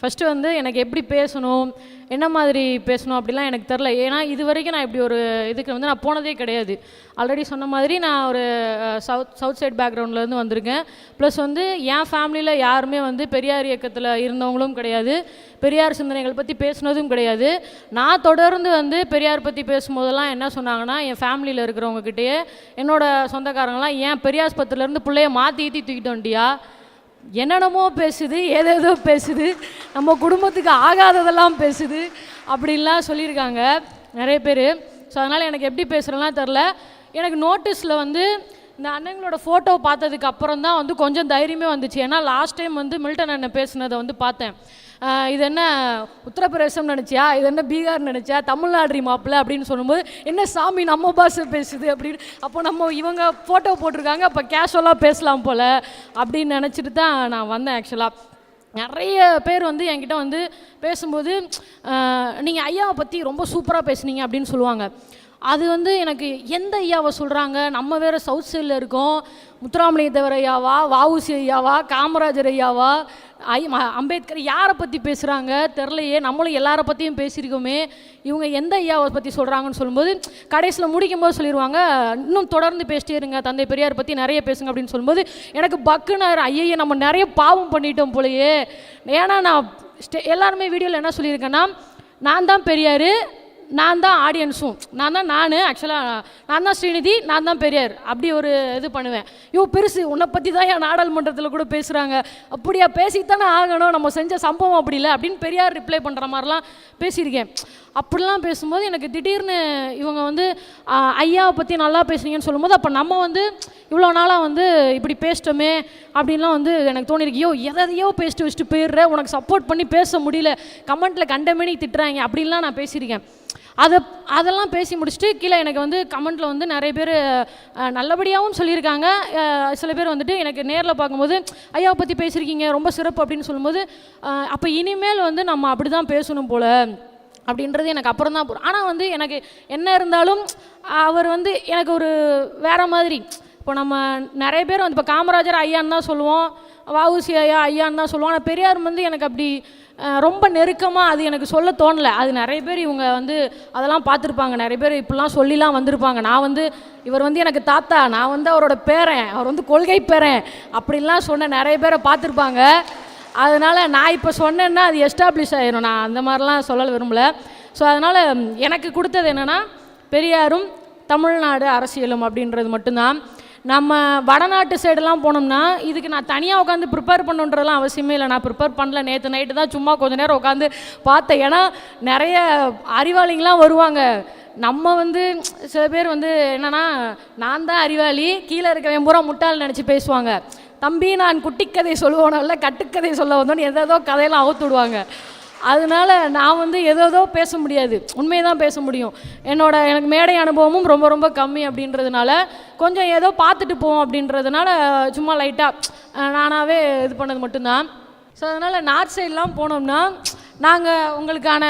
First வந்து எனக்கு எப்படி பேசணும் என்ன மாதிரி பேசணும் அப்படிலாம் எனக்கு தெரில ஏன்னா இது வரைக்கும் நான் இப்படி ஒரு இதுக்கு வந்து நான் போனதே கிடையாது. ஆல்ரெடி சொன்ன மாதிரி நான் ஒரு சவுத் சவுத் சைட் பேக்ரவுண்ட்லேருந்து வந்திருக்கேன். ப்ளஸ் வந்து என் ஃபேமிலியில் யாருமே வந்து பெரியார் இயக்கத்தில் இருந்தவங்களும் கிடையாது. பெரியார் சிந்தனைகள் பற்றி பேசுனதும் கிடையாது. நான் தொடர்ந்து வந்து பெரியார் பற்றி பேசும்போதெல்லாம் என்ன சொன்னாங்கன்னா என் ஃபேமிலியில் இருக்கிறவங்கக்கிட்டேயே என்னோட சொந்தக்காரங்களாம் ஏன் பெரியாஸ்பத்திரிலேருந்து பிள்ளைய மாற்றி ஈத்தி தூக்கிட்டு என்னென்னமோ பேசுது ஏதேதோ பேசுது நம்ம குடும்பத்துக்கு ஆகாததெல்லாம் பேசுது அப்படின்லாம் சொல்லியிருக்காங்க நிறைய பேர். ஸோ அதனால் எனக்கு எப்படி பேசுகிறேன்னா தெரில எனக்கு நோட்டீஸில் வந்து இந்த அண்ணங்களோட ஃபோட்டோ பார்த்ததுக்கு அப்புறம் தான் வந்து கொஞ்சம் தைரியமே வந்துச்சு. ஏன்னா லாஸ்ட் டைம் வந்து மில்டன் அண்ணன் பேசுனதை வந்து பார்த்தேன். இது என்ன உத்தரப்பிரதேசம் நினச்சியா? இது என்ன பீகார் நினச்சியா? தமிழ்நாடு மாப்பிள்ள அப்படின்னு சொல்லும்போது என்ன சாமி நம்ம பாஷை பேசுது அப்படின்னு. அப்போ நம்ம இவங்க ஃபோட்டோ போட்டிருக்காங்க அப்போ கேஷுவலாக பேசலாம் போல் அப்படின்னு நினச்சிட்டு தான் நான் வந்தேன் ஆக்சுவலாக நிறைய பேர் வந்து என்கிட்ட வந்து பேசும்போது நீங்கள் ஐயாவை பற்றி ரொம்ப சூப்பராக பேசுனீங்க அப்படின்னு சொல்லுவாங்க. அது வந்து எனக்கு எந்த ஐயாவை சொல்கிறாங்க நம்ம வேறு சவுத் சைடில் இருக்கோம். முத்துராமலிங்க தேவர் ஐயாவா? வாவுசி ஐயாவா? காமராஜர் ஐயாவா? ஐ ம- அம்பேத்கர் யாரை பற்றி பேசுகிறாங்க தெரிலையே நம்மளும் எல்லாரை பற்றியும் பேசியிருக்கோமே. இவங்க எந்த ஐயாவை பற்றி சொல்கிறாங்கன்னு சொல்லும்போது கடைசியில் முடிக்கும் போது சொல்லிடுவாங்க இன்னும் தொடர்ந்து பேசிட்டே இருங்க தந்தை பெரியார் பற்றி நிறைய பேசுங்க அப்படின்னு சொல்லும்போது எனக்கு பக்குனர் ஐயையே நம்ம நிறைய பாவம் பண்ணிட்டோம் போலயே. ஏன்னா நான் ஸ்டே எல்லாருமே வீடியோவில் என்ன சொல்லியிருக்கேன்னா நான் தான் பெரியார் நான் தான் ஆடியன்ஸும் நான் தான் நான் ஆக்சுவலாக நான் தான் ஸ்ரீநிதி நான் தான் பெரியார். அப்படி ஒரு இது பண்ணுவேன். யோ பெருசு உன்னை பற்றி தான் என் நாடாளுமன்றத்தில் கூட பேசுகிறாங்க அப்படியா பேசித்தானே ஆகணும். நம்ம செஞ்ச சம்பவம் அப்படி இல்லை அப்படின்னு பெரியார் ரிப்ளை பண்ணுற மாதிரிலாம் பேசியிருக்கேன். அப்படிலாம் பேசும்போது எனக்கு திடீர்னு இவங்க வந்து ஐயாவை பற்றி நல்லா பேசுனீங்கன்னு சொல்லும்போது அப்போ நம்ம வந்து இவ்வளோ நாளாக வந்து இப்படி பேசிட்டோமே அப்படின்லாம் வந்து எனக்கு தோணிருக்கு யோ எதையோ பேசிட்டு வச்சுட்டு போயிடுற. உனக்கு சப்போர்ட் பண்ணி பேச முடியல. கமெண்ட்டில் கண்டமேனி திட்டுறாங்க. அப்படின்லாம் நான் பேசியிருக்கேன். அதை அதெல்லாம் பேசி முடிச்சுட்டு கீழே எனக்கு வந்து கமெண்ட்டில் வந்து நிறைய பேர் நல்லபடியாகவும் சொல்லியிருக்காங்க. சில பேர் வந்துட்டு எனக்கு நேரில் பார்க்கும்போது ஐயாவை பற்றி பேசியிருக்கீங்க ரொம்ப சிறப்பு அப்படின்னு சொல்லும்போது அப்போ இனிமேல் வந்து நம்ம அப்படி தான் பேசணும் போல் அப்படின்றது எனக்கு அப்புறம் தான் புரியும். ஆனால் வந்து எனக்கு என்ன இருந்தாலும் அவர் வந்து எனக்கு ஒரு வேற மாதிரி. இப்போ நம்ம நிறைய பேர் வந்து இப்போ காமராஜர் ஐயான்னு தான் சொல்லுவோம். வஉசி ஐயா ஐயான்னு தான் சொல்லுவோம் ஆனால் பெரியார் வந்து எனக்கு அப்படி ரொம்ப நெருக்கமாக அது எனக்கு சொல்ல தோணலை. அது நிறைய பேர் இவங்க வந்து அதெல்லாம் பார்த்துருப்பாங்க. நிறைய பேர் இப்படிலாம் சொல்லிலாம் வந்திருப்பாங்க. நான் வந்து இவர் வந்து எனக்கு தாத்தா. நான் வந்து அவரோட பேரன். அவர் வந்து கொள்கை பேரன். அப்படின்லாம் சொன்ன நிறைய பேரை பார்த்துருப்பாங்க. அதனால் நான் இப்போ சொன்னேன்னா அது எஸ்டாப்ளிஷ் ஆயிரும். நான் அந்த மாதிரிலாம் சொல்ல விரும்பல. ஸோ அதனால் எனக்கு கொடுத்தது என்னென்னா பெரியாரும் தமிழ்நாடு அரசியலும் அப்படின்றது மட்டும்தான். நம்ம வடநாட்டு சைடெல்லாம் போனோம்னா இதுக்கு நான் தனியாக உட்காந்து ப்ரிப்பேர் பண்ணுன்றதெல்லாம் அவசியமே இல்லை. நான் ப்ரிப்பேர் பண்ணல. நேற்று நைட்டு தான் சும்மா கொஞ்ச நேரம் உட்காந்து பார்த்தேன். ஏன்னா நிறைய அறிவாளிங்களாம் வருவாங்க. நம்ம வந்து சில பேர் வந்து என்னென்னா நான் தான் அறிவாளி கீழே இருக்கவன் பூரா முட்டாள் நினச்சி பேசுவாங்க. தம்பி நான் குட்டிக்கதை சொல்லுவோனல்ல கட்டுக்கதை சொல்ல வந்தோன்னு எதோ கதையெல்லாம் அவுத்து விடுவாங்க. அதனால நான் வந்து ஏதோ பேச முடியாது. உண்மையை தான் பேச முடியும். என்னோட எனக்கு மேடை அனுபவமும் ரொம்ப ரொம்ப கம்மி அப்படின்றதுனால கொஞ்சம் ஏதோ பார்த்துட்டு போவோம் அப்படின்றதுனால சும்மா லைட்டாக நானாகவே இது பண்ணது மட்டும்தான். ஸோ அதனால் நார்த் சைட்லாம் போனோம்னா நாங்கள் உங்களுக்கான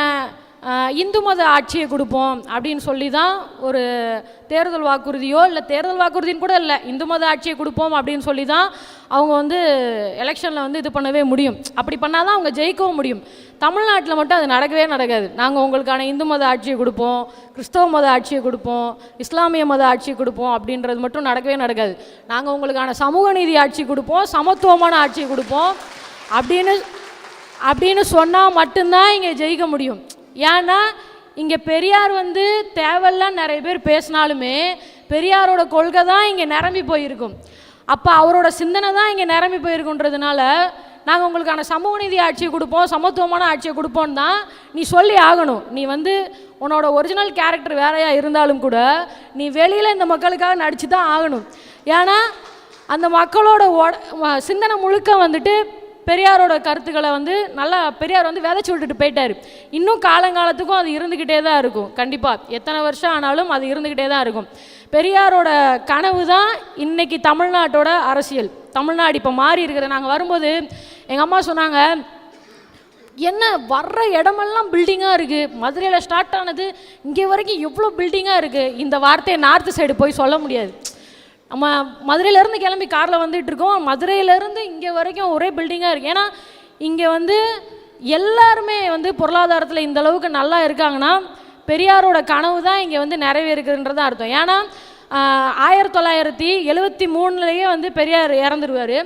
இந்து மத ஆட்சியை கொடுப்போம் அப்படின்னு சொல்லி தான் ஒரு தேர்தல் வாக்குறுதியோ இல்லை தேர்தல் வாக்குறுதின்னு கூட இல்லை இந்து மத ஆட்சியை கொடுப்போம் அப்படின்னு சொல்லி தான் அவங்க வந்து எலெக்ஷனில் வந்து இது பண்ணவே முடியும். அப்படி பண்ணால் தான் அவங்க ஜெயிக்கவும் முடியும். தமிழ்நாட்டில் மட்டும் அது நடக்கவே நடக்காது. நாங்கள் உங்களுக்கான இந்து மத ஆட்சியை கொடுப்போம் கிறிஸ்தவ மத ஆட்சியை கொடுப்போம் இஸ்லாமிய மத ஆட்சியை கொடுப்போம் அப்படின்றது மட்டும் நடக்கவே நடக்காது. நாங்கள் உங்களுக்கான சமூக நீதி ஆட்சி கொடுப்போம் சமத்துவமான ஆட்சியை கொடுப்போம் அப்படின்னு அப்படின்னு சொன்னால் மட்டும்தான் இங்கே ஜெயிக்க முடியும். ஏன்னா இங்கே பெரியார் வந்து தேவையெல்லாம் நிறைய பேர் பேசினாலுமே பெரியாரோட கொள்கை தான் இங்கே நிரம்பி போயிருக்கும். அப்போ அவரோட சிந்தனை தான் இங்கே நிரம்பி போயிருக்குன்றதுனால நாங்கள் உங்களுக்கான சமூக நீதி ஆட்சியை கொடுப்போம் சமத்துவமான ஆட்சியை கொடுப்போம் தான் நீ சொல்லி ஆகணும். நீ வந்து உன்னோட ஒரிஜினல் கேரக்டர் வேறையாக இருந்தாலும் கூட நீ வெளியில் இந்த மக்களுக்காக நடிச்சு தான் ஆகணும். ஏன்னா அந்த மக்களோட ஒட- சிந்தனை முழுக்க வந்துட்டு பெரியாரோட கருத்துக்களை வந்து நல்லா பெரியார் வந்து விதைச்சி விட்டுட்டு போயிட்டாரு. இன்னும் காலங்காலத்துக்கும் அது இருந்துக்கிட்டே தான் இருக்கும். கண்டிப்பாக எத்தனை வருஷம் ஆனாலும் அது இருந்துக்கிட்டே தான் இருக்கும். பெரியாரோட கனவு தான் இன்னைக்கு தமிழ்நாட்டோட அரசியல். தமிழ்நாடு இப்போ மாறி இருக்கிற நாங்கள் வரும்போது எங்கள் அம்மா சொன்னாங்க என்ன வர்ற இடமெல்லாம் பில்டிங்காக இருக்குது மதுரையில் ஸ்டார்ட் ஆனது இங்கே வரைக்கும் எவ்வளோ பில்டிங்காக இருக்குது இந்த வார்த்தையை நார்த்து சைடு போய் சொல்ல முடியாது. நம்ம மதுரையிலேருந்து கிளம்பி காரில் வந்துட்டு இருக்கோம். மதுரையிலேருந்து இங்கே வரைக்கும் ஒரே பில்டிங்காக இருக்குது ஏன்னா இங்கே வந்து எல்லாருமே வந்து பொருளாதாரத்தில் இந்த அளவுக்கு நல்லா இருக்காங்கன்னா பெரியாரோட கனவு தான் இங்கே வந்து நிறைவேறுக்குதுன்றது அர்த்தம். ஏன்னா ஆயிரத்தி தொள்ளாயிரத்தி எழுவத்தி மூணுலேயே வந்து பெரியார் இறந்துருவார்.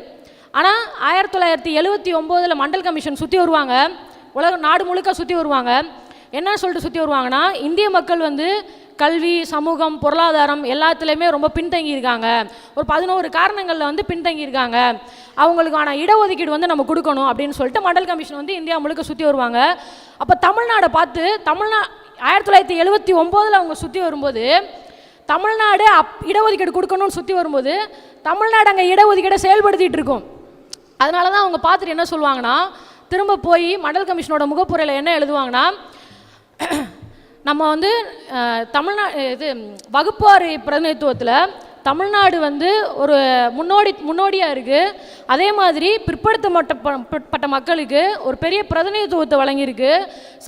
ஆனால் ஆயிரத்தி தொள்ளாயிரத்தி எழுவத்தி ஒம்போதில் மண்டல் கமிஷன் சுற்றி வருவாங்க. உலக நாடு முழுக்க சுற்றி வருவாங்க. என்ன சொல்லிட்டு சுற்றி வருவாங்கன்னா இந்திய மக்கள் வந்து கல்வி சமூகம் பொருளாதாரம் எல்லாத்துலேயுமே ரொம்ப பின்தங்கி இருக்காங்க ஒரு பதினோரு காரணங்களில் வந்து பின்தங்கி இருக்காங்க அவங்களுக்கான இடஒதுக்கீடு வந்து நம்ம கொடுக்கணும் அப்படின்னு சொல்லிட்டு மண்டல் கமிஷன் வந்து இந்தியா முழுக்க சுற்றி வருவாங்க. அப்போ தமிழ்நாடை பார்த்து தமிழ்நா ஆயிரத்தி தொள்ளாயிரத்தி எழுபத்தி ஒம்போதில் அவங்க சுற்றி வரும்போது தமிழ்நாடு அப் இடஒதுக்கீடு கொடுக்கணும்னு சுற்றி வரும்போது தமிழ்நாடு அங்கே இடஒதுக்கீடை செயல்படுத்திட்டு இருக்கும். அதனால தான் அவங்க பார்த்துட்டு என்ன சொல்லுவாங்கன்னா திரும்ப போய் மண்டல் கமிஷனோட முகப்புரையில் என்ன எழுதுவாங்கன்னா நம்ம வந்து தமிழ்நா இது வகுப்பாறு பிரதிநிதித்துவத்தில் தமிழ்நாடு வந்து ஒரு முன்னோடி முன்னோடியாக இருக்குது அதே மாதிரி பிற்படுத்தப்பட்ட பட்ட மக்களுக்கு ஒரு பெரிய பிரதிநிதித்துவத்தை வழங்கியிருக்கு.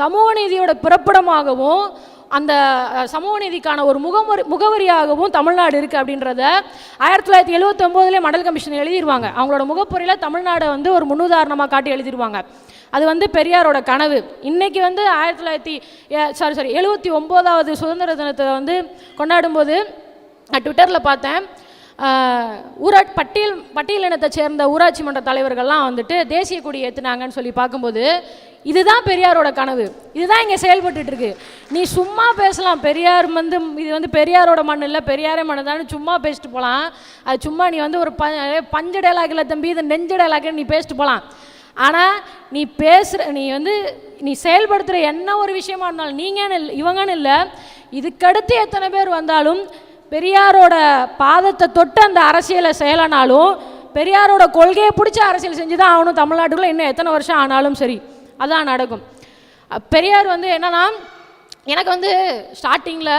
சமூக நீதியோட பிறப்பிடமாகவும் அந்த சமூக நீதிக்கான ஒரு முகமுறை முகவரியாகவும் தமிழ்நாடு இருக்குது அப்படின்றத ஆயிரத்தி தொள்ளாயிரத்தி எழுவத்தொம்போதுலேயே மண்டல் கமிஷன் எழுதிருவாங்க. அவங்களோட முகப்புரையில் தமிழ்நாடை வந்து ஒரு முன்னுதாரணமாக காட்டி எழுதிருவாங்க. அது வந்து பெரியாரோட கனவு. இன்றைக்கி வந்து ஆயிரத்தி தொள்ளாயிரத்தி சாரி சாரி எழுபத்தி ஒம்போதாவது சுதந்திர தினத்தை வந்து கொண்டாடும்போது நான் ட்விட்டரில் பார்த்தேன். ஊரா பட்டியல் பட்டியலினத்தை சேர்ந்த ஊராட்சி மன்ற தலைவர்கள்லாம் வந்துட்டு தேசிய கொடி ஏற்றுனாங்கன்னு சொல்லி பார்க்கும்போது இதுதான் பெரியாரோட கனவு. இதுதான் இங்கே செயல்பட்டுட்டு இருக்கு நீ சும்மா பேசலாம். பெரியார் வந்து இது வந்து பெரியாரோட மண் இல்லை பெரியாரே மண் தான். சும்மா பேசிட்டு போகலாம் அது சும்மா நீ வந்து ஒரு ப பஞ்ச டைலாக் இல்லை தம்பி இது நெஞ்ச டைலாக்னு நீ பேசிட்டு போகலாம் ஆனால் நீ பேசுகிற நீ வந்து நீ செயல்படுத்துகிற என்ன ஒரு விஷயமா இருந்தாலும் நீங்கன்னு இல்லை இவங்கன்னு இல்லை இதுக்கடுத்து எத்தனை பேர் வந்தாலும் பெரியாரோட பாதத்தை தொட்டு அந்த அரசியலை செயலானாலும் பெரியாரோட கொள்கையை பிடிச்ச அரசியல் செஞ்சு தான் ஆகணும். தமிழ்நாட்டுக்குள்ள இன்னும் எத்தனை வருஷம் ஆனாலும் சரி அதான் நடக்கும். பெரியார் வந்து என்னன்னா எனக்கு வந்து ஸ்டார்டிங்கில்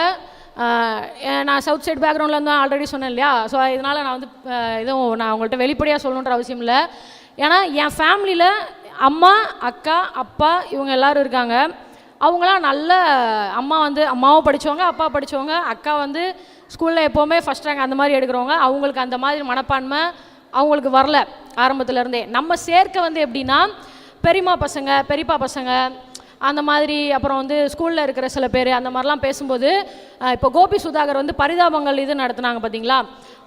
நான் சவுத் சைடு பேக்ரவுண்டில் தான் ஆல்ரெடி சொன்னேன் இல்லையா? ஸோ இதனால் நான் வந்து அஹ், எதுவும் நான் உங்கள்கிட்ட வெளிப்படையாக சொல்லணுன்ற அவசியம் இல்லை. ஏன்னா என் ஃபேமிலியில் அம்மா அக்கா அப்பா இவங்க எல்லாரும் இருக்காங்க. அவங்களாம் நல்ல அம்மா வந்து அம்மாவும் படித்தவங்க அப்பா படித்தவங்க அக்கா வந்து ஸ்கூலில் எப்போவுமே ஃபஸ்ட் ரேங்க் அந்த மாதிரி எடுக்கிறவங்க. அவங்களுக்கு அந்த மாதிரி மனப்பான்மை அவங்களுக்கு வரல ஆரம்பத்துலேருந்தே நம்ம சேர்க்க வந்து எப்படின்னா பெரியம்மா பசங்க பெரியப்பா பசங்க அந்த மாதிரி அப்புறம் வந்து ஸ்கூலில் இருக்கிற சில பேர் அந்த மாதிரிலாம் பேசும்போது இப்போ கோபி சுதாகர் வந்து பரிதாபங்கள் இது நடத்துனாங்க பார்த்தீங்களா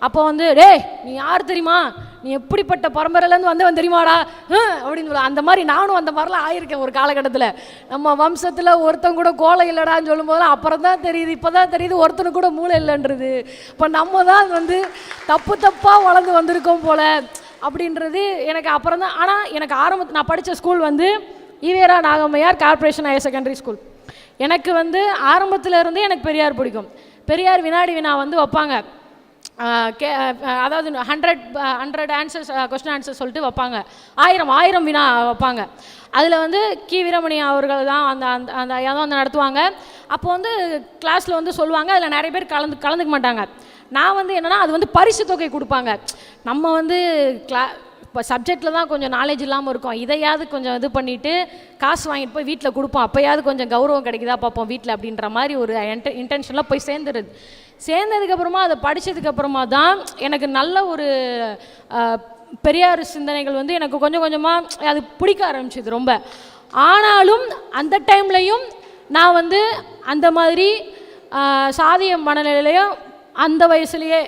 அப்போ வந்து டே நீ யார் தெரியுமா? நீ எப்படிப்பட்ட பரம்பரையிலேருந்து வந்தவன் தெரியுமாடா? அப்படின்னு சொல்ல அந்த மாதிரி நானும் அந்த மாதிரிலாம் ஆயிருக்கேன் ஒரு காலகட்டத்தில். நம்ம வம்சத்தில் ஒருத்தன் கூட கோலை இல்லைடான்னு சொல்லும்போது அப்புறம் தான் தெரியுது இப்போ தான் தெரியுது ஒருத்தனுக்கு கூட மூளை இல்லைன்றது. இப்போ நம்ம தான் வந்து தப்பு தப்பாக வளர்ந்து வந்திருக்கோம் போல அப்படின்றது எனக்கு அப்புறம் தான் ஆனால் எனக்கு ஆரம்பத்து நான் படித்த ஸ்கூல் வந்து EVR Nagammaiyar corporation higher secondary school எனக்கு வந்து ஆரம்பத்தில் இருந்தே எனக்கு பெரியார் பிடிக்கும். பெரியார் வினாடி வினா வந்து வைப்பாங்க. கே அதாவது hundred hundred answers question answer சொல்லிட்டு வைப்பாங்க. ஆயிரம் ஆயிரம் வினா வைப்பாங்க. அதில் வந்து கி. வீரமணி அவர்கள் தான் அந்த அந்த அந்த ஐயா தான் வந்து நடத்துவாங்க. அப்போ வந்து கிளாஸில் வந்து சொல்லுவாங்க. அதில் நிறைய பேர் கலந்து கலந்துக்க மாட்டாங்க. நான் வந்து என்னென்னா அது வந்து பரிசு தொகை கொடுப்பாங்க. நம்ம வந்து கிளா இப்போ சப்ஜெக்டில் தான் கொஞ்சம் நாலேஜ் இல்லாமல் இருக்கும். இதையாவது கொஞ்சம் இது பண்ணிவிட்டு காசு வாங்கிட்டு போய் வீட்டில் கொடுப்போம். அப்போயாவது கொஞ்சம் கௌரவம் கிடைக்குதா பார்ப்போம் வீட்டில் அப்படின்ற மாதிரி ஒரு இன்டென்ஷனில் போய் சேர்ந்துருது. சேர்ந்ததுக்கப்புறமா அதை படித்ததுக்கப்புறமா தான் எனக்கு நல்ல ஒரு பெரியார் சிந்தனைகள் வந்து எனக்கு கொஞ்சம் கொஞ்சமாக அது பிடிக்க ஆரம்பிச்சிது ரொம்ப. ஆனாலும் அந்த டைம்லையும் நான் வந்து அந்த மாதிரி சாதிய மனநிலையிலையும் அந்த வயசுலேயே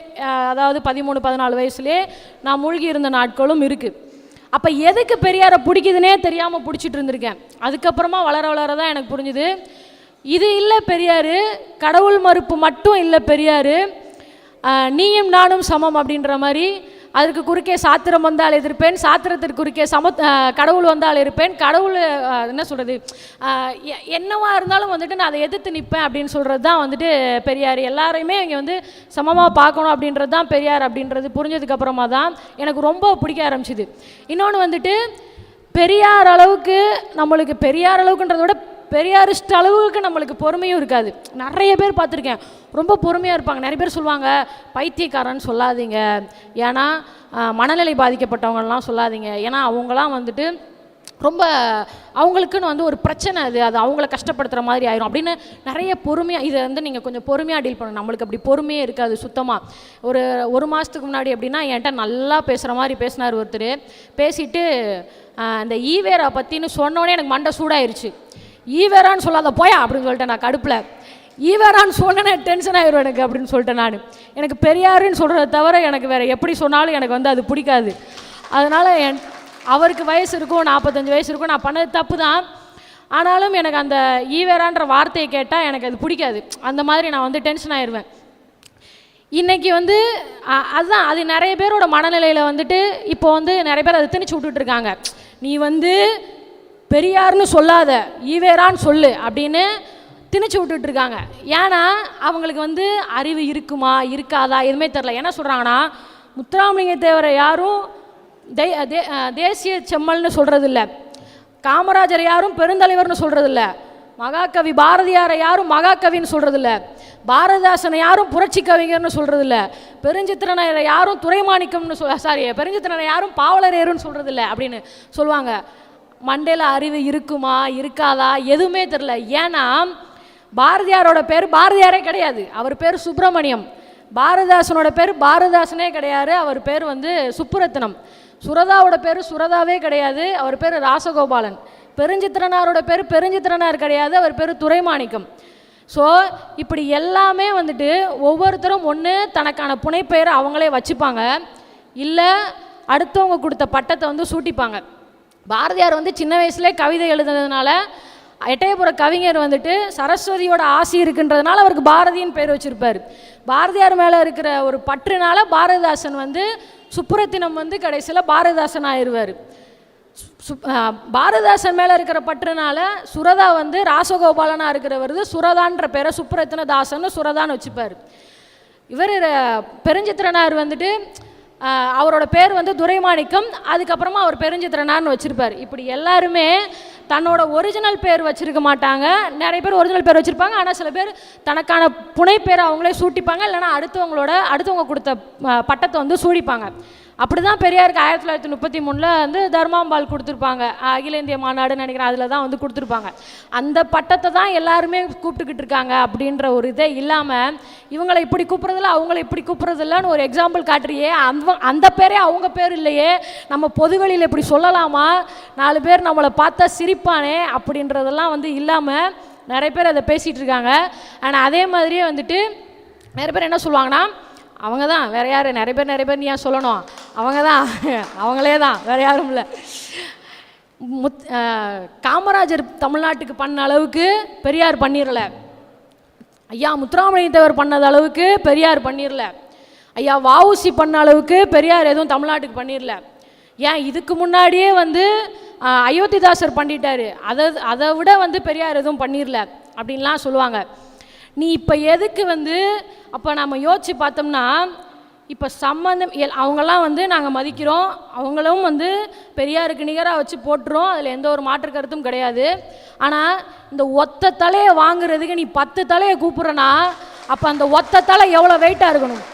அதாவது பதிமூணு பதினாலு வயசுலேயே நான் மூழ்கி இருந்த நாட்களும் இருக்குது அப்போ எதுக்கு பெரியாரை பிடிக்குதுன்னே தெரியாமல் பிடிச்சிட்டு இருந்திருக்கேன். அதுக்கப்புறமா வளர வளர தான் எனக்கு புரிஞ்சுது. இது இல்லை பெரியார் கடவுள் மறுப்பு மட்டும் இல்லை பெரியார் நீயும் நானும் சமம் அப்படின்ற மாதிரி அதுக்கு குறுக்கே சாத்திரம் வந்தால் எதிர்ப்பேன் சாத்திரத்திற்கு குறுக்கே சம கடவுள் வந்தால் இருப்பேன். கடவுள் என்ன சொல்கிறது என்னவா இருந்தாலும் வந்துட்டு நான் அதை எதிர்த்து நிற்பேன் அப்படின்னு சொல்கிறது தான் வந்துட்டு பெரியார். எல்லாரையுமே இங்கே வந்து சமமாக பார்க்கணும் அப்படின்றது தான் பெரியார் அப்படின்றது புரிஞ்சதுக்கப்புறமா தான் எனக்கு ரொம்ப பிடிக்க ஆரம்பிச்சிது. இன்னொன்று வந்துட்டு பெரியார் அளவுக்கு நம்மளுக்கு பெரியார் அளவுக்குன்றத விட பெரியாரிஸ்ட் அளவுக்கு நம்மளுக்கு பொறுமையும் இருக்காது. நிறைய பேர் பார்த்துருக்கேன். ரொம்ப பொறுமையாக இருப்பாங்க. நிறைய பேர் சொல்லுவாங்க பைத்தியக்காரன்னு சொல்லாதீங்க. ஏன்னா மனநிலை பாதிக்கப்பட்டவங்கலாம் சொல்லாதீங்க. ஏன்னா அவங்களாம் வந்துட்டு ரொம்ப அவங்களுக்குன்னு வந்து ஒரு பிரச்சனை அது. அது அவங்கள கஷ்டப்படுத்துகிற மாதிரி ஆயிரும். அப்படின்னு நிறைய பொறுமையாக இதை வந்து நீங்கள் கொஞ்சம் பொறுமையாக டீல் பண்ணணும். நம்மளுக்கு அப்படி பொறுமையே இருக்காது சுத்தமாக ஒரு ஒரு மாதத்துக்கு முன்னாடி அப்படின்னா என்கிட்ட நல்லா பேசுகிற மாதிரி பேசினார் ஒருத்தர். பேசிட்டு இந்த ஈவேரா பற்றின்னு சொன்னோடனே எனக்கு மண்டை சூடாயிருச்சு. ஈவேரான்னு சொல்லாத போயா அப்படின்னு சொல்லிட்டேன் நான் கடுப்பில். ஈவேரான்னு சொன்னேனே டென்ஷன் ஆயிரும் எனக்கு அப்படின்னு சொல்லிட்டேன் நான். எனக்கு பெரியாருன்னு சொல்கிறத தவிர எனக்கு வேறு எப்படி சொன்னாலும் எனக்கு வந்து அது பிடிக்காது. அதனால் என் அவருக்கு வயசு இருக்கும் நாற்பத்தஞ்சு வயசு இருக்கும் நான் பண்ணது தப்பு தான் ஆனாலும் எனக்கு அந்த ஈவேரான்ற வார்த்தையை கேட்டால் எனக்கு அது பிடிக்காது. அந்த மாதிரி நான் வந்து டென்ஷன் ஆயிடுவேன் இன்றைக்கி வந்து அதுதான் அது நிறைய பேரோட மனநிலையில் வந்துட்டு இப்போ வந்து நிறைய பேர் அதை திணிச்சு விட்டுட்ருக்காங்க நீ வந்து பெரியார்னு சொல்லாத ஈவேரான்னு சொல்லு அப்படின்னு திணிச்சு விட்டுட்டு இருக்காங்க ஏன்னா அவங்களுக்கு வந்து அறிவு இருக்குமா இருக்காதா எதுவுமே தெரில. என்ன சொல்கிறாங்கன்னா முத்துராமலிங்க தேவரை யாரும் தே தே- தேசிய செம்மல்னு சொல்கிறது இல்லை காமராஜர் யாரும் பெருந்தலைவர்னு சொல்கிறது இல்லை மகாகவி பாரதியாரை யாரும் மகாகவின்னு சொல்கிறது இல்லை பாரதிதாசனை யாரும் புரட்சி கவிஞர்னு சொல்கிறது இல்லை பெருஞ்சித்திரனை யாரும் துரைமாணிக்கம்னு சொல் சாரி பெருஞ்சித்திரனை யாரும் பாவலரேருன்னு சொல்கிறது இல்லை அப்படின்னு சொல்லுவாங்க. மண்டையில் அறிவு இருக்குமா இருக்காதா? எதுவுமே தெரில ஏன்னா பாரதியாரோட பேர் பாரதியாரே கிடையாது. அவர் பேர் சுப்பிரமணியம். பாரதாசனோட பேர் பாரதிதாசனே கிடையாது. அவர் பேர் வந்து சுப்புரத்னம். சுரதாவோட பேர் சுரதாவே கிடையாது. அவர் பேர் ராசகோபாலன். பெருஞ்சித்திரனாரோட பேர் பெருஞ்சித்திரனார் கிடையாது. அவர் பேர் துரைமாணிக்கம். ஸோ இப்படி எல்லாமே வந்துட்டு ஒவ்வொருத்தரும் ஒன்று தனக்கான புனைப்பெயரை அவங்களே வச்சுப்பாங்க. இல்லை அடுத்தவங்க கொடுத்த பட்டத்தை வந்து சூட்டிப்பாங்க. பாரதியார் வந்து சின்ன வயசுலேயே கவிதை எழுதுனதுனால எட்டயபுர கவிஞர் வந்துட்டு சரஸ்வதியோட ஆசி இருக்குன்றதுனால அவருக்கு பாரதின்னு பேர் வச்சுருப்பார். பாரதியார் மேலே இருக்கிற ஒரு பற்றுனால பாரதிதாசன் வந்து சுப்புரத்தினம் வந்து கடைசியில் பாரதிதாசன் ஆயிடுவார் சு- பாரதிதாசன் மேலே இருக்கிற பற்றுனால சுரதா வந்து ராசகோபாலனாக இருக்கிறவர் சுரதான்ற பேரை சுப்புரத்தின தாசன்னு சுரதான்னு வச்சுப்பார். இவர் பெருஞ்சித்திரனார் வந்துட்டு அவரோட பேர் வந்து துரைமாணிக்கம். அதுக்கப்புறமா அவர் பெருஞ்சித்திரனார்னு வச்சிருப்பார். இப்படி எல்லாருமே தன்னோட ஒரிஜினல் பேர் வச்சிருக்க மாட்டாங்க. நிறைய பேர் ஒரிஜினல் பேர் வச்சிருப்பாங்க. ஆனால் சில பேர் தனக்கான புனை பேர் அவங்களே சூட்டிப்பாங்க. இல்லைன்னா அடுத்தவங்களோட அடுத்தவங்க கொடுத்த பட்டத்தை வந்து சூடிப்பாங்க. அப்படி தான் பெரியாருக்கு ஆயிரத்தி தொள்ளாயிரத்தி முப்பத்தி மூணில் வந்து தர்மாம்பால் கொடுத்துருப்பாங்க. அகில இந்திய மாநாடுன்னு நினைக்கிறேன் அதில் தான் வந்து கொடுத்துருப்பாங்க. அந்த பட்டத்தை தான் எல்லாருமே கூப்பிட்டுக்கிட்டு இருக்காங்க அப்படின்ற ஒரு இதே இல்லாமல் இவங்களை இப்படி கூப்பிட்றதில்ல அவங்கள இப்படி கூப்பிட்றதில்லன்னு ஒரு எக்ஸாம்பிள் காட்டுறியே. அந்த அந்த பேரே அவங்க பேர் இல்லையே. நம்ம பொதுவெளியில் இப்படி சொல்லலாமா? நாலு பேர் நம்மளை பார்த்தா சிரிப்பானே அப்படின்றதெல்லாம் வந்து இல்லாமல் நிறைய பேர் அதை பேசிகிட்டு இருக்காங்க. ஆனால் அதே மாதிரியே வந்துட்டு நிறைய பேர் என்ன சொல்லுவாங்கன்னா அவங்க தான் வேற யார்? நிறைய பேர் நிறைய பேர் நீ ஏன் சொல்லணும். அவங்க தான் அவங்களே தான். வேற யாரும் இல்லை. முத் காமராஜர் தமிழ்நாட்டுக்கு பண்ண அளவுக்கு பெரியார் பண்ணிடல ஐயா முத்துராமலிங்கத்தேவர் பண்ணது அளவுக்கு பெரியார் பண்ணிடல ஐயா வாவுசி பண்ண அளவுக்கு பெரியார் எதுவும் தமிழ்நாட்டுக்கு பண்ணிடல ஏன்? இதுக்கு முன்னாடியே வந்து அயோத்திதாசர் பண்ணிட்டாரு. அதை அதை விட வந்து பெரியார் எதுவும் பண்ணிடல அப்படின்லாம் சொல்லுவாங்க. நீ இப்போ எதுக்கு வந்து அப்போ நம்ம யோசித்து பார்த்தோம்னா இப்போ சம்மந்தம் எல் அவங்கெல்லாம் வந்து நாங்கள் மதிக்கிறோம். அவங்களும் வந்து பெரியாருக்கு நிகராக வச்சு போட்டுரும். அதில் எந்த ஒரு மாற்று கருத்தும் கிடையாது. ஆனால் இந்த ஒத்த தலையை வாங்குறதுக்கு நீ பத்து தலையை கூப்பிட்றனா அப்போ அந்த ஒத்த தலை எவ்வளோ வெயிட்டாக இருக்கணும்?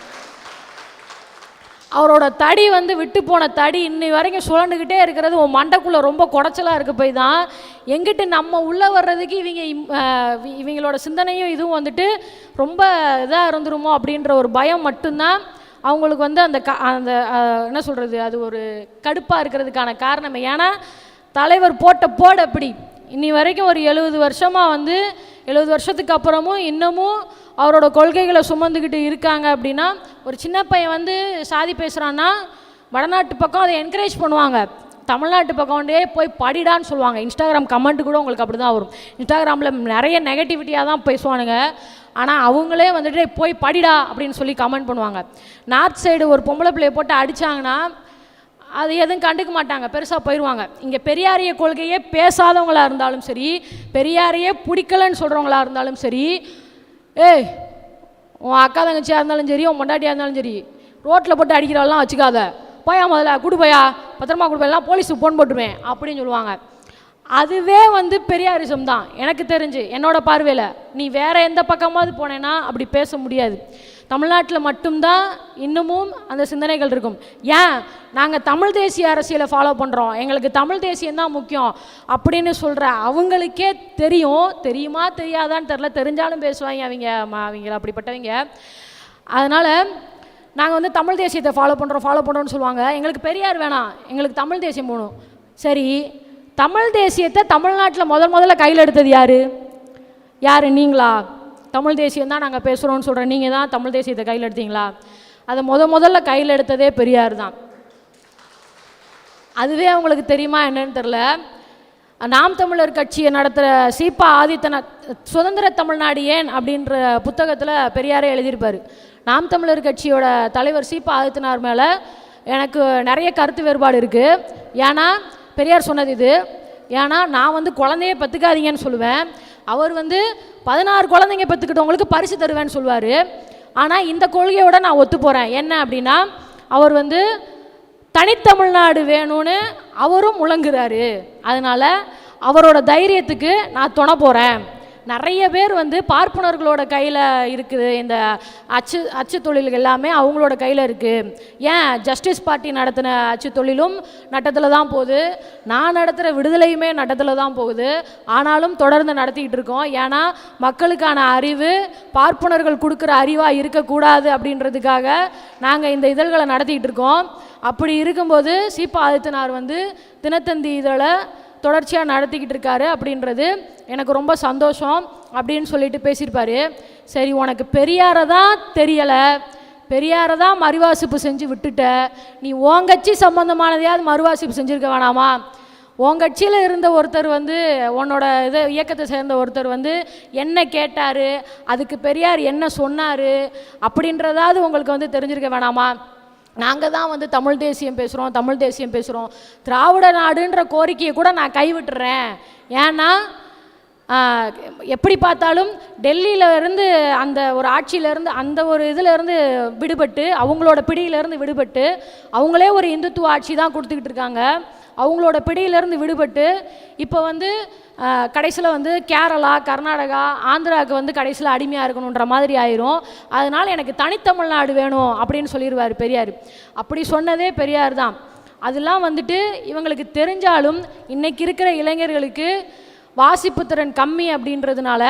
அவரோட தடி வந்து விட்டு போன தடி இன்னி வரைக்கும் சுழண்டுக்கிட்டே இருக்கிறது உன் மண்டைக்குள்ளே ரொம்ப குடைச்சலாக இருக்க போய் தான். எங்கிட்டு நம்ம உள்ளே வர்றதுக்கு இவங்க இம்- இவங்களோட சிந்தனையும் இதுவும் வந்துட்டு ரொம்ப இதாக இருந்துருமோ அப்படின்ற ஒரு பயம் மட்டும்தான் அவங்களுக்கு வந்து அந்த க அந்த என்ன சொல்கிறது அது ஒரு கடுப்பாக இருக்கிறதுக்கான காரணம். ஏன்னா தலைவர் போட்ட போட அப்படி. இன்னி வரைக்கும் ஒரு எழுபது வருஷமாக வந்து எழுபது வருஷத்துக்கு அப்புறமும் இன்னமும் அவரோட கொள்கைகளை சுமந்துக்கிட்டு இருக்காங்க அப்படின்னா ஒரு சின்ன பையன் வந்து சாதி பேசுகிறான்னா வடநாட்டு பக்கம் அதை என்கரேஜ் பண்ணுவாங்க. தமிழ்நாட்டு பக்கம்டே போய் படிடான்னு சொல்லுவாங்க. இன்ஸ்டாகிராம் கமெண்ட் கூட உங்களுக்கு அப்படி தான் வரும் இன்ஸ்டாகிராமில் நிறைய நெகட்டிவிட்டியாக தான் பேசுவானுங்க. ஆனால் அவங்களே வந்துட்டு போய் படிடா அப்படின்னு சொல்லி கமெண்ட் பண்ணுவாங்க. நார்த் சைடு ஒரு பொம்பளை பிள்ளைய போட்டு அடிச்சாங்கன்னா அது எதுவும் கண்டுக்க மாட்டாங்க. பெருசாக போயிடுவாங்க இங்கே பெரியாரிய கொள்கையே பேசாதவங்களாக இருந்தாலும் சரி பெரியாரையே பிடிக்கலன்னு சொல்கிறவங்களா இருந்தாலும் சரி ஏய் உன் அக்கா தங்கச்சியாக இருந்தாலும் சரி உன் பொண்டாட்டியாக இருந்தாலும் சரி ரோட்டில் போட்டு அடிக்கிறவெல்லாம் வச்சுக்காத. போயா முதல்ல கொடுப்பையா போயா பத்திரமா குடு போய் போலீஸுக்கு ஃபோன் போட்டுருவேன் அப்படின்னு சொல்லுவாங்க. அதுவே வந்து பெரியாரிசம் தான் எனக்கு தெரிஞ்சு என்னோட பார்வையில் நீ வேற எந்த பக்கமாவது போனேன்னா அப்படி பேச முடியாது. தமிழ்நாட்டில் மட்டும்தான் இன்னமும் அந்த சிந்தனைகள் இருக்கும். ஏன்? நாங்கள் தமிழ் தேசிய அரசியலை ஃபாலோ பண்ணுறோம் எங்களுக்கு தமிழ் தேசியம் தான் முக்கியம். அப்படின்னு சொல்கிற அவங்களுக்கே தெரியும். தெரியுமா? தெரியாதான்னு தெரில தெரிஞ்சாலும் பேசுவாங்க அவங்க அவங்க அப்படிப்பட்டவங்க. அதனால் நாங்கள் வந்து தமிழ் தேசியத்தை ஃபாலோ பண்ணுறோம் ஃபாலோ பண்ணுறோம்னு சொல்லுவாங்க. எங்களுக்கு பெரியார் வேணாம். எங்களுக்கு தமிழ் தேசியம் போகணும் சரி தமிழ் தேசியத்தை தமிழ்நாட்டில் முதல் முதல்ல கையில் எடுத்தது யார்? யார்? நீங்களா? தமிழ் தேசியம் தான் நாங்கள் பேசுகிறோம்னு சொல்கிறேன் நீங்கள் தான் தமிழ் தேசியத்தை கையில் எடுத்தீங்களா? அதை முத முதல்ல கையில் எடுத்ததே பெரியார் தான். அதுவே அவங்களுக்கு தெரியுமா என்னன்னு தெரில நாம் தமிழர் கட்சியை நடத்துகிற சீப்பா ஆதித்தனாத் சுதந்திர தமிழ்நாடு ஏன் அப்படின்ற புத்தகத்தில் பெரியாரே எழுதியிருப்பார். நாம் தமிழர் கட்சியோட தலைவர் சீப்பா ஆதித்தனார் மேலே எனக்கு நிறைய கருத்து வேறுபாடு இருக்குது ஏன்னா பெரியார் சொன்னது இது. ஏன்னா நான் வந்து குழந்தைய பத்துக்காதீங்கன்னு சொல்லுவேன். அவர் வந்து பதினாறு குழந்தைங்க பெற்றுக்கிட்டவங்களுக்கு பரிசு தருவேன்னு சொல்லுவார் ஆனால் இந்த கொள்கையோட நான் ஒத்து போகிறேன் என்ன அப்படின்னா அவர் வந்து தனித்தமிழ்நாடு வேணும்னு அவரும் முழங்குறாரு. அதனால் அவரோட தைரியத்துக்கு நான் துணை போகிறேன் நிறைய பேர் வந்து பார்ப்பனர்களோட கையில் இருக்குது. இந்த அச்சு அச்சு தொழில் எல்லாமே அவங்களோட கையில் இருக்குது ஏன் ஜஸ்டிஸ் பார்ட்டி நடத்தின அச்சு தொழிலும் நட்டத்தில் தான் போகுது. நான் நடத்துகிற விடுதலையுமே நட்டத்தில் தான் போகுது. ஆனாலும் தொடர்ந்து நடத்திக்கிட்டு இருக்கோம். ஏன்னா மக்களுக்கான அறிவு பார்ப்பனர்கள் கொடுக்குற அறிவாக இருக்கக்கூடாது அப்படின்றதுக்காக நாங்கள் இந்த இதழ்களை நடத்திக்கிட்டு இருக்கோம். அப்படி இருக்கும்போது சீப்பா ஆதித்தனார் வந்து தினத்தந்தி இதழை தொடர்ச்சியாக நடத்திக்கிட்டு இருக்காரு அப்படின்றது எனக்கு ரொம்ப சந்தோஷம் அப்படின்னு சொல்லிட்டு பேசியிருப்பாரு. சரி உனக்கு பெரியாரை தான் தெரியலை. பெரியாரை தான் மறுவாசிப்பு செஞ்சு விட்டுட்ட. நீ உன் கட்சி சம்மந்தமானதையாவது மறுவாசிப்பு செஞ்சுருக்க வேணாமா? உன் கட்சியில் இருந்த ஒருத்தர் வந்து உன்னோட இது இயக்கத்தை சேர்ந்த ஒருத்தர் வந்து என்ன கேட்டார்? அதுக்கு பெரியார் என்ன சொன்னார்? அப்படின்றதாவது உங்களுக்கு வந்து தெரிஞ்சிருக்க வேணாமா? நாங்கள் தான் வந்து தமிழ் தேசியம் பேசுகிறோம் தமிழ் தேசியம் பேசுகிறோம் திராவிட நாடுன்ற கோரிக்கையை கூட நான் கைவிட்டுறேன். ஏன்னா எப்படி பார்த்தாலும் டெல்லியில இருந்து அந்த ஒரு ஆட்சியிலேருந்து அந்த ஒரு இதிலேருந்து விடுபட்டு அவங்களோட பிடியிலேருந்து விடுபட்டு அவங்களே ஒரு இந்துத்துவ ஆட்சி தான் கொடுத்துக்கிட்டு இருக்காங்க. அவங்களோட பிடியிலேருந்து விடுபட்டு இப்போ வந்து கடைசியில் வந்து கேரளா கர்நாடகா ஆந்திராவுக்கு வந்து கடைசியில் அடிமையாக இருக்கணுன்ற மாதிரி ஆயிரும். அதனால் எனக்கு தனித்தமிழ்நாடு வேணும் அப்படின்னு சொல்லிடுவார் பெரியார். அப்படி சொன்னதே பெரியார் தான். அதெல்லாம் வந்துட்டு இவங்களுக்கு தெரிஞ்சாலும் இன்றைக்கி இருக்கிற இளைஞர்களுக்கு வாசிப்பு திறன் கம்மி அப்படின்றதுனால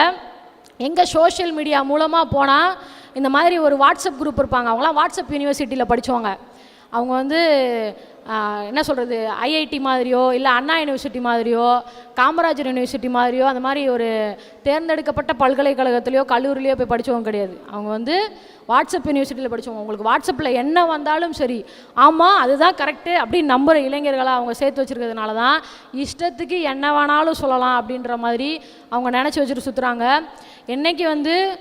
எங்கே சோஷியல் மீடியா மூலமாக போனால் இந்த மாதிரி ஒரு வாட்ஸ்அப் குரூப் இருப்பாங்க. அவங்களாம் வாட்ஸ்அப் யூனிவர்சிட்டியில் படித்தவங்க அவங்க வந்து என்ன சொல்கிறது ஐஐடி மாதிரியோ இல்லை அண்ணா யூனிவர்சிட்டி மாதிரியோ காமராஜர் யூனிவர்சிட்டி மாதிரியோ அந்த மாதிரி ஒரு தேர்ந்தெடுக்கப்பட்ட பல்கலைக்கழகத்திலையோ கல்லூரிலையோ போய் படித்தவங்க கிடையாது. அவங்க வந்து வாட்ஸ்அப் யூனிவர்சிட்டியில் படித்தவங்க உங்களுக்கு வாட்ஸ்அப்பில் என்ன வந்தாலும் சரி ஆமாம் அதுதான் கரெக்டு அப்படின்னு நம்புகிற இளைஞர்களை அவங்க சேர்த்து வச்சிருக்கிறதுனால தான் இஷ்டத்துக்கு என்ன வேணாலும் சொல்லலாம் அப்படின்ற மாதிரி அவங்க நினச்சி வச்சுட்டு சுற்றுறாங்க என்னைக்கு வந்து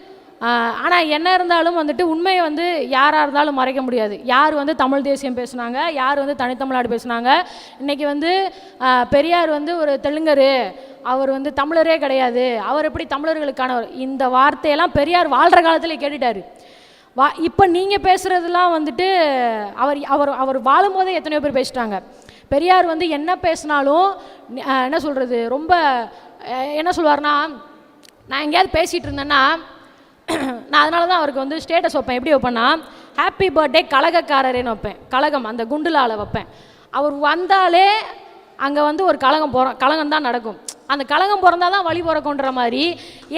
ஆனால் என்ன இருந்தாலும் வந்துட்டு உண்மையை வந்து யாராக இருந்தாலும் மறைக்க முடியாது. யார் வந்து தமிழ் தேசியம் பேசுனாங்க யார் வந்து தனித்தமிழ்நாடு பேசுனாங்க? இன்றைக்கி வந்து பெரியார் வந்து ஒரு தெலுங்கர் அவர் வந்து தமிழரே கிடையாது. அவர் எப்படி தமிழர்களுக்கானவர்? இந்த வார்த்தையெல்லாம் பெரியார் வாழ்கிற காலத்தில் கேட்டுட்டார். வா இப்போ நீங்கள் பேசுகிறதுலாம் வந்துட்டு அவர் அவர் அவர் வாழும்போதே எத்தனையோ பேர் பேசிட்டாங்க. பெரியார் வந்து என்ன பேசினாலும் என்ன சொல்கிறது ரொம்ப என்ன சொல்வார்னா நான் எங்கேயாவது பேசிகிட்டு இருந்தேன்னா நான் அதனால தான் அவருக்கு வந்து ஸ்டேட்டஸ் வைப்பேன். எப்படி வைப்பேன்னா ஹாப்பி பர்த்டே கழகக்காரரேன்னு வைப்பேன். கழகம் அந்த குண்டுலால வைப்பேன். அவர் வந்தாலே அங்கே வந்து ஒரு கழகம் போகிறோம் கழகம் தான் நடக்கும். அந்த கழகம் பிறந்தால் தான் வழி பிறக்குன்ற மாதிரி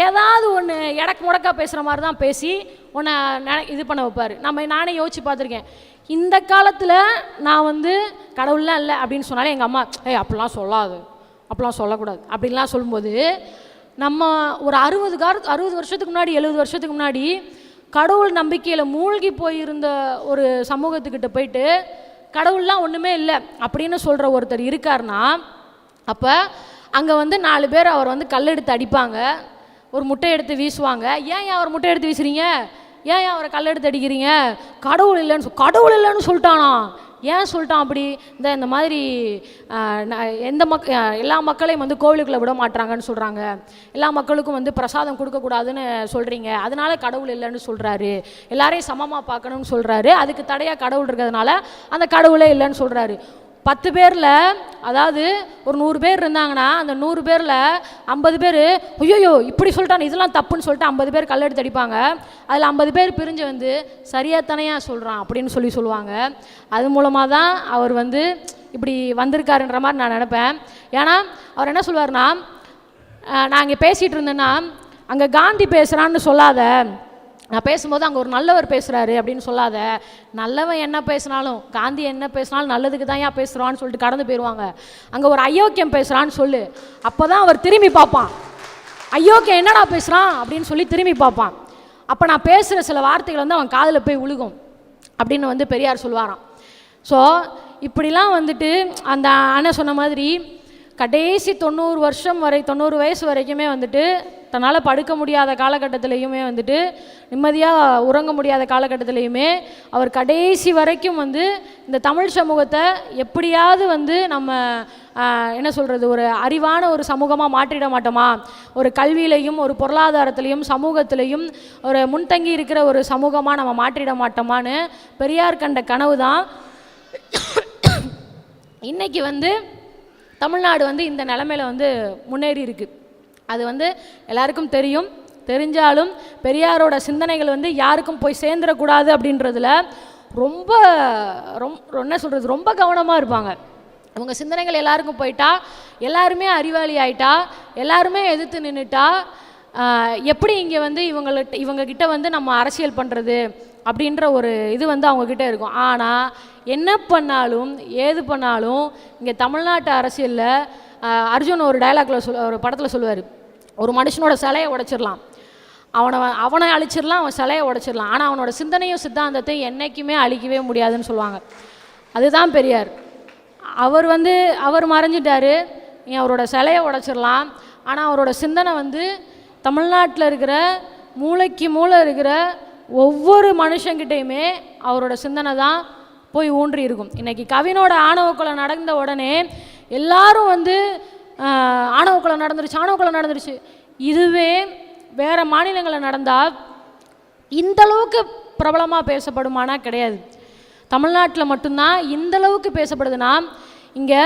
ஏதாவது ஒன்று எடக்கு முடக்கா பேசுகிற மாதிரி தான் பேசி உன்னை இது பண்ண வைப்பார். நம்ம நானே யோசிச்சு பார்த்துருக்கேன். இந்த காலத்தில் நான் வந்து கடவுள்லாம் இல்லை அப்படின்னு சொன்னாலே எங்கள் அம்மா ஏய் அப்படிலாம் சொல்லாது. அப்படிலாம் சொல்லக்கூடாது. அப்படின்லாம் சொல்லும்போது நம்ம ஒரு அறுபது கார அறுபது வருஷத்துக்கு முன்னாடி எழுபது வருஷத்துக்கு முன்னாடி கடவுள் நம்பிக்கையில் மூழ்கி போயிருந்த ஒரு சமூகத்துக்கிட்ட போயிட்டு கடவுள்லாம் ஒன்றுமே இல்லை அப்படின்னு சொல்கிற ஒருத்தர் இருக்காருன்னா அப்போ அங்கே வந்து நாலு பேர் அவர் வந்து கல் எடுத்து அடிப்பாங்க. ஒரு முட்டை எடுத்து வீசுவாங்க. ஏன் ஏன் அவர் முட்டை எடுத்து வீசுறீங்க? ஏன் ஏன் அவரை கல் எடுத்து அடிக்கிறீங்க? கடவுள் இல்லைன்னு சொல் கடவுள் இல்லைன்னு சொல்லிட்டானா? ஏன் சொல்லிட்டான் அப்படி? இந்த இந்த மாதிரி ந- எந்த மக் எல்லா மக்களையும் வந்து கோவிலுக்குள்ளே விட மாட்டாங்கன்னு சொல்கிறாங்க எல்லா மக்களுக்கும் வந்து பிரசாதம் கொடுக்கக்கூடாதுன்னு சொல்கிறீங்க அதனால கடவுள் இல்லைன்னு சொல்கிறாரு எல்லாரையும் சமமாக பார்க்கணும்னு சொல்கிறாரு அதுக்கு தடையாக கடவுள் இருக்கிறதுனால அந்த கடவுளே இல்லைன்னு சொல்கிறாரு பத்து பேரில் அதாவது ஒரு நூறு பேர் இருந்தாங்கன்னா அந்த நூறு பேரில் ஐம்பது பேர் ஐயோயோ இப்படி சொல்லிட்டான் இதெல்லாம் தப்புன்னு சொல்லிட்டு ஐம்பது பேர் கல்லெடுத்து அடிப்பாங்க. அதில் ஐம்பது பேர் பிரிஞ்சு வந்து சரியாக தானையா சொல்கிறான் அப்படின்னு சொல்லி சொல்லுவாங்க. அது மூலமாக தான் அவர் வந்து இப்படி வந்திருக்காருன்ற மாதிரி நான் நினப்பேன். ஏன்னா அவர் என்ன சொல்லுவார்னா நான் இங்கே பேசிகிட்டு இருந்தேன்னா அங்கே காந்தி பேசுகிறான்னு சொல்லாத. நான் பேசும்போது அங்கே ஒரு நல்லவர் பேசுகிறாரு அப்படின்னு சொல்லாத. நல்லவன் என்ன பேசினாலும் காந்தி என்ன பேசினாலும் நல்லதுக்கு தான் ஏன் பேசுகிறான்னு சொல்லிட்டு கடந்து போயிடுவாங்க அங்கே ஒரு அயோக்கியம் பேசுகிறான்னு சொல்லு. அப்போ தான் அவர் திரும்பி பார்ப்பான். அயோக்கியம் என்னடா பேசுகிறான் அப்படின்னு சொல்லி திரும்பி பார்ப்பான். அப்போ நான் பேசுகிற சில வார்த்தைகள் வந்து அவன் காதில் போய் விழுகும் அப்படின்னு வந்து பெரியார் சொல்லுவாராம் ஸோ இப்படிலாம் வந்துட்டு அந்த அண்ணன் சொன்ன மாதிரி கடைசி தொண்ணூறு வருஷம் வரை தொண்ணூறு வயசு வரைக்குமே வந்துட்டு தன்னால் படுக்க முடியாத காலகட்டத்திலையுமே வந்துட்டு நிம்மதியாக உறங்க முடியாத காலகட்டத்திலையுமே அவர் கடைசி வரைக்கும் வந்து இந்த தமிழ் சமூகத்தை எப்படியாவது வந்து நம்ம என்ன சொல்கிறது ஒரு அறிவான ஒரு சமூகமாக மாற்றிட மாட்டோமா? ஒரு கல்வியிலையும் ஒரு பொருளாதாரத்திலையும் சமூகத்திலையும் ஒரு முன்தங்கி இருக்கிற ஒரு சமூகமாக நம்ம மாற்றிட மாட்டோமான்னு பெரியார் கண்ட கனவு தான். இன்றைக்கி வந்து தமிழ்நாடு வந்து இந்த நிலமையில வந்து முன்னேறி இருக்குது அது வந்து எல்லாருக்கும் தெரியும். தெரிஞ்சாலும் பெரியாரோட சிந்தனைகள் வந்து யாருக்கும் போய் சேர்ந்துடக்கூடாது அப்படின்றதுல ரொம்ப ரொம்ப என்ன சொல்கிறது ரொம்ப கவனமாக இருப்பாங்க. அவங்க சிந்தனைகள் எல்லாருக்கும் போயிட்டா எல்லாருமே அறிவாளி ஆயிட்டா எல்லாருமே எதிர்த்து நின்றுட்டா எப்படி இங்கே வந்து இவங்கள்ட்ட இவங்கக்கிட்ட வந்து நம்ம அரசியல் பண்ணுறது அப்படின்ற ஒரு இது வந்து அவங்கக்கிட்ட இருக்கும். ஆனால் என்ன பண்ணாலும் ஏது பண்ணாலும் இங்கே தமிழ்நாட்டு அரசியலில் அர்ஜுன் ஒரு டைலாக்ல சொல் ஒரு படத்தில் சொல்லுவார். ஒரு மனுஷனோட சிலையை உடைச்சிடலாம். அவனை அவனை அழிச்சிடலாம் அவன் சிலையை உடைச்சிடலாம். ஆனால் அவனோட சிந்தனையும் சித்தாந்தத்தையும் என்றைக்குமே அழிக்கவே முடியாதுன்னு சொல்லுவாங்க. அதுதான் பெரியார். அவர் வந்து அவர் மறைஞ்சிட்டாரு. நீ அவரோட சிலையை உடைச்சிடலாம். ஆனால் அவரோட சிந்தனை வந்து தமிழ்நாட்டில் இருக்கிற மூளைக்கு மூளை இருக்கிற ஒவ்வொரு மனுஷங்கிட்டையுமே அவரோட சிந்தனை தான் போய் ஊன்றி இருக்கும். இன்றைக்கி கவினோட ஆணவக்குள்ள நடந்த உடனே எல்லாரும் வந்து ஆணவ கொலை நடந்துருச்சு ஆணவ கொலை நடந்துருச்சு. இதுவே வேறு மாநிலங்களில் நடந்தால் இந்த அளவுக்கு பிரபலமாக பேசப்படுமானா கிடையாது. தமிழ்நாட்டில் மட்டும்தான் இந்த அளவுக்கு பேசப்படுதுன்னா இங்கே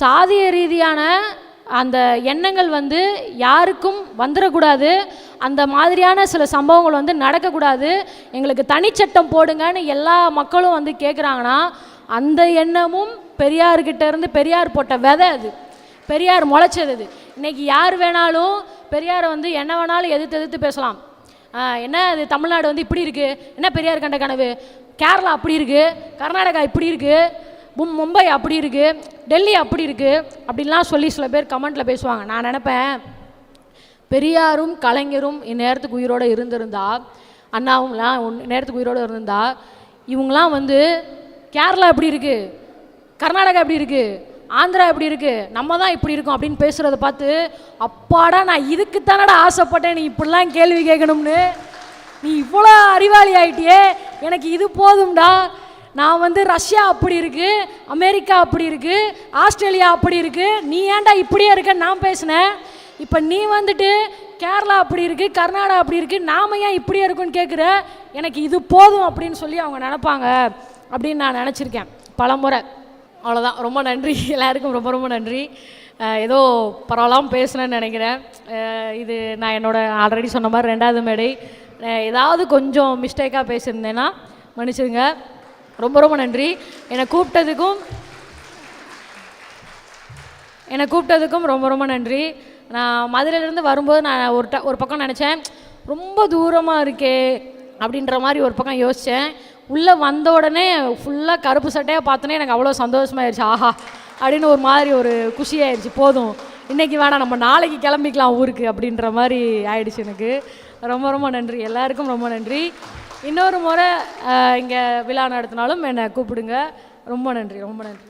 சாதிய ரீதியான அந்த எண்ணங்கள் வந்து யாருக்கும் வந்துடக்கூடாது அந்த மாதிரியான சில சம்பவங்கள் வந்து நடக்கக்கூடாது. எங்களுக்கு தனிச்சட்டம் போடுங்கன்னு எல்லா மக்களும் வந்து கேட்குறாங்கன்னா அந்த எண்ணமும் பெரியார்கிட்ட இருந்து பெரியார் போட்ட விதை அது. பெரியார் முளைச்சது அது இன்னைக்கு யார் வேணாலும் பெரியாரை வந்து என்ன வேணாலும் எதிர்த்து எதிர்த்து பேசலாம். என்ன அது தமிழ்நாடு வந்து இப்படி இருக்குது என்ன பெரியார் கண்ட கனவு? கேரளா அப்படி இருக்கு? கர்நாடகா இப்படி இருக்குது மும் மும்பை அப்படி இருக்குது டெல்லி அப்படி இருக்கு? அப்படின்லாம் சொல்லி சில பேர் கமெண்ட்டில் பேசுவாங்க. நான் நினைப்பேன் பெரியாரும் கலைஞரும் இந்நேரத்துக்கு உயிரோடு இருந்திருந்தா அண்ணாவும்லாம் ஒன் நேரத்துக்கு உயிரோடு இருந்திருந்தா இவங்களாம் வந்து கேரளா எப்படி இருக்குது கர்நாடகா எப்படி இருக்குது ஆந்திரா எப்படி இருக்கு? நம்ம தான் இப்படி இருக்கோம் அப்படின்னு பேசுகிறத பார்த்து அப்பாடா நான் இதுக்கு தானடா ஆசைப்பட்டேன். நீ இப்படிலாம் கேள்வி கேட்கணும்னு. நீ இவ்வளோ அறிவாளி ஆயிட்டியே. எனக்கு இது போதும்டா. நான் வந்து ரஷ்யா அப்படி இருக்கு அமெரிக்கா அப்படி இருக்கு ஆஸ்திரேலியா அப்படி இருக்கு. நீ ஏன்டா இப்படியே இருக்கன்னு நான் பேசினேன். இப்போ நீ வந்துட்டு கேரளா அப்படி இருக்கு கர்நாடகா அப்படி இருக்கு. நாம ஏன் இப்படியே இருக்குன்னு கேட்குற எனக்கு இது போதும் அப்படின்னு சொல்லி அவங்க நினைப்பாங்க. அப்படின்னு நான் நினச்சிருக்கேன். பலமுறை. அவ்வளோதான் ரொம்ப நன்றி. எல்லாருக்கும் ரொம்ப ரொம்ப நன்றி. ஏதோ பரவாயில்லாம பேசுனேன்னு நினைக்கிறேன். இது நான் என்னோட ஆல்ரெடி சொன்ன மாதிரி ரெண்டாவது மேடை. ஏதாவது கொஞ்சம் மிஸ்டேக்காக பேசியிருந்தேன்னா மன்னிச்சிடுங்க. ரொம்ப ரொம்ப நன்றி. என்னை கூப்பிட்டதுக்கும் என்னை கூப்பிட்டதுக்கும் ரொம்ப ரொம்ப நன்றி. நான் மதுரையிலேருந்து வரும்போது நான் ஒரு ட ஒரு பக்கம் நினச்சேன் ரொம்ப தூரமாக இருக்கே அப்படின்ற மாதிரி ஒரு பக்கம் யோசித்தேன் உள்ளே வந்த உடனே ஃபுல்லாக கருப்பு சட்டையாக பார்த்தோன்னே எனக்கு அவ்வளோ சந்தோஷமாயிருச்சு. ஆஹா அப்படின்னு ஒரு மாதிரி ஒரு குஷியாயிருச்சு. போதும் இன்றைக்கி வேணாம் நம்ம நாளைக்கு கிளம்பிக்கலாம் ஊருக்கு அப்படின்ற மாதிரி ஆயிடுச்சு எனக்கு. ரொம்ப ரொம்ப நன்றி. எல்லாருக்கும் ரொம்ப நன்றி. இன்னொரு முறை இங்கே விழா நடத்தினாலும் என்னை கூப்பிடுங்க. ரொம்ப நன்றி ரொம்ப நன்றி.